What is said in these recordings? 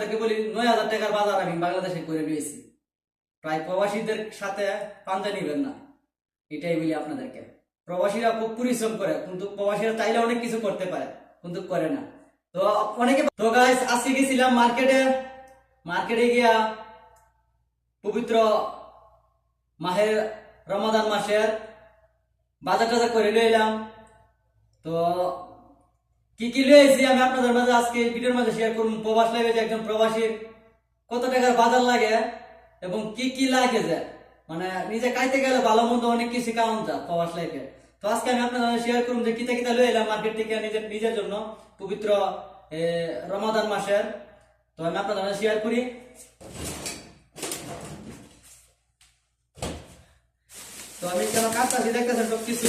আপনাদেরকে বলি, নয় হাজার টাকার বাজার আমি বাংলাদেশে করে নিয়েছি। প্রায় প্রবাসীদের সাথে পাঞ্জা নিবেন না। এটাই বলি আপনাদেরকে। প্রবাসীরা খুব পরিশ্রম করে, কিন্তু প্রবাসীরা চাইলে অনেক কিছু করতে পারে, কিন্তু করে না। তো অনেকে, তো গাইস আজকে গেছিলাম মার্কেটে মার্কেটে গিয়া পবিত্র মাহের, রমাদান মাসের বাজার টাজার করে নিয়ে এলাম। তো কি কি লয়েছি আমি আপনাদের মাঝে আজকে ভিডিওর মাঝে শেয়ার করুন। প্রবাস লাগে যে একজন প্রবাসীর কত টাকার বাজার লাগে এবং কি কি লাগে যে? মানে নিজে খাইতে গেলে ভালো মন্দ অনেক কিছু কারণ যা প্রবাস লাইফে তো আজকে আমি আপনাদের শেয়ার করুন যে কিতা কিতা লয়ে এলাম মার্কেট থেকে নিজের নিজের জন্য পবিত্র রমাদান মাসের। তো আমি আপনাদের শেয়ার করি। তো আমি কেন কাটতেছি, দেখতেছেন সব কিছু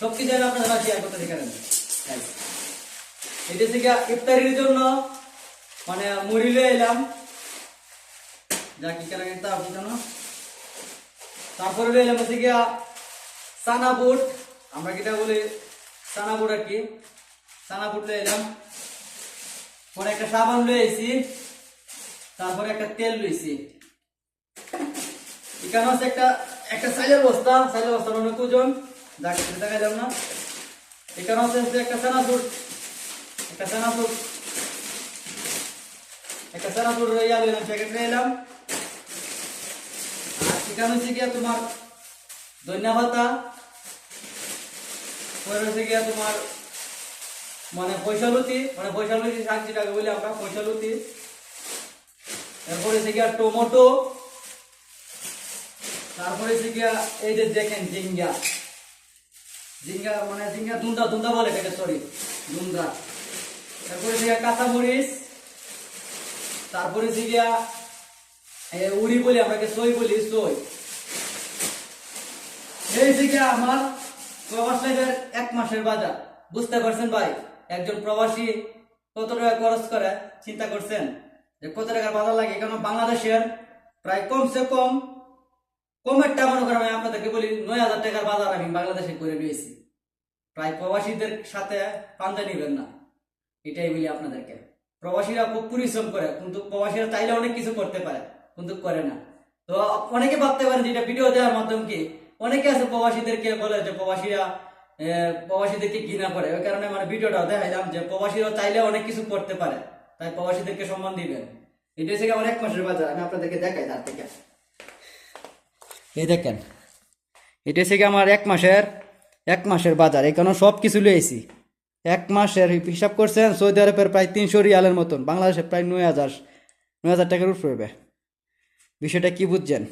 সব কিছু আপনারা শেয়ার করতে দেখালেন এটা হচ্ছে গিয়া ইফতারির জন্য মানে মুড়ি লয়ে এলাম। যা কি কেনা কিনতে হবে কেন তারপরে এলাম গিয়া সানা বুট। আমরা যেটা বলি সানা বুট আর কি। সানা বুট লয়ে এলাম। পরে একটা সাবান লয়ে এসি তারপরে একটা তেল লইছি এখানে হচ্ছে একটা একটা সাইলের বস্তা। সাইলের বস্তা অনেক ওজন। যাকে সেটা দেখাইলাম না। এখানে হচ্ছে হচ্ছে একটা সেনাসুট। একটা সেনাসুট। একটা তোমার ধনিয়া পাতা। পরে হচ্ছে মানে পয়সালুতি মানে পয়সালুতি শাক বলি আমরা, পয়সালুতি। এরপরে হচ্ছে গিয়া টমেটো। তারপরে হচ্ছে গিয়া এই যে দেখেন জিঙ্গা মানে দুন্দা দুন্দা বলে সরি দুন্দা। তারপরে কাঁচামরিচ, তারপরে উড়ি বলি সই বলি, সই। এই আমার এক মাসের বাজার। বুঝতে পারছেন ভাই? একজন প্রবাসী কত টাকা খরচ করে, চিন্তা করছেন? যে কত টাকার বাজার লাগে? কারণ বাংলাদেশের প্রায় কমসে কম কমেরটা মনে করেন আমি আপনাদেরকে বলি, নয় হাজার টাকার বাজার আমি বাংলাদেশে করে নিয়েছি। প্রায় প্রবাসীদের সাথে পাঞ্জা নিবেন না। এটাই বলি আপনাদেরকে। প্রবাসীরা খুব পরিশ্রম করে, কিন্তু প্রবাসীরা চাইলে অনেক কিছু করতে পারে, কিন্তু করে না। তো অনেকে ভাবতে পারেন যেটা ভিডিও দেওয়ার মাধ্যম কি? অনেকে আছে প্রবাসীদেরকে বলে যে প্রবাসীরা প্রবাসীদেরকে ঘৃণা করে। ওই কারণে মানে ভিডিওটা দেখাইলাম যে প্রবাসীরা চাইলে অনেক কিছু করতে পারে, তাই প্রবাসীদেরকে সম্মান দিবেন। এটা হচ্ছে অনেক মাসের বাজার, আমি আপনাদেরকে দেখাই তার থেকে। এই দেখেন, এটা হচ্ছে আমার এক মাসের এক মাসের বাজার এখানে সব কিছু লিয়েছি এক মাসের হিসাব করছেন, সৌদি আরবের প্রায় তিনশো রিয়ালের মতন, বাংলাদেশের প্রায় নয় হাজার নয় হাজার টাকার উপরে বিষয়টা কি বুঝছেন?